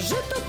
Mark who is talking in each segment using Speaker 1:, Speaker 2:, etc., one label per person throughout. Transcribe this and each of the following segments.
Speaker 1: Жито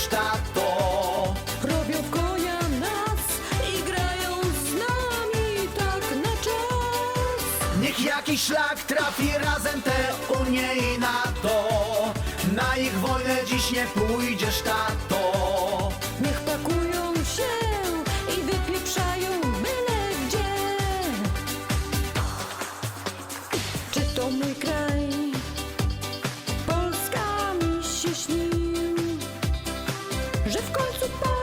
Speaker 1: pójdziesz tato
Speaker 2: Robią w konia nas i grają z nami tak na czas.
Speaker 1: Niech jakiś szlak trafi razem te Unię i NATO Na ich wojnę dziś nie pójdziesz tato
Speaker 2: Niech pakują się i wypieprzają byle gdzie. Czy to mój kraj? Że w końcu Polak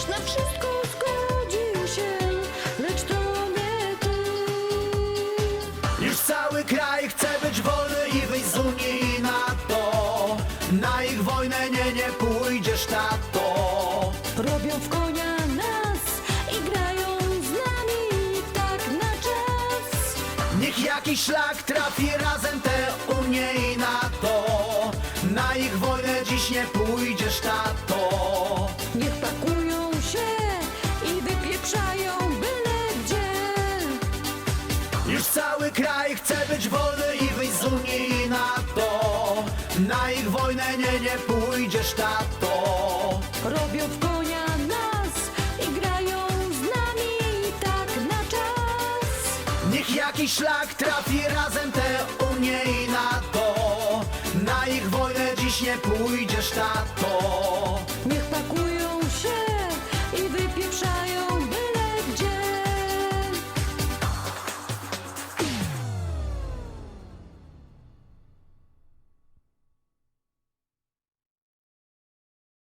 Speaker 2: Byś na wszystko zgodził się, lecz to nie ty.
Speaker 1: Już cały kraj chce być wolny i wyjść z Unii i NATO Na ich wojnę nie, nie pójdziesz tato
Speaker 2: Robią w konia nas i grają z nami tak na czas.
Speaker 1: Niech jakiś szlak trafi razem te Unię i NATO Na ich wojnę dziś nie pójdziesz tato Cały kraj chce być wolny i wyjść z Unii i NATO Na ich wojnę nie, nie pójdziesz tato.
Speaker 2: Robią w konia nas i grają z nami tak na czas.
Speaker 1: Niech jakiś szlak trafi razem te Unię i NATO. Na ich wojnę dziś nie pójdziesz tato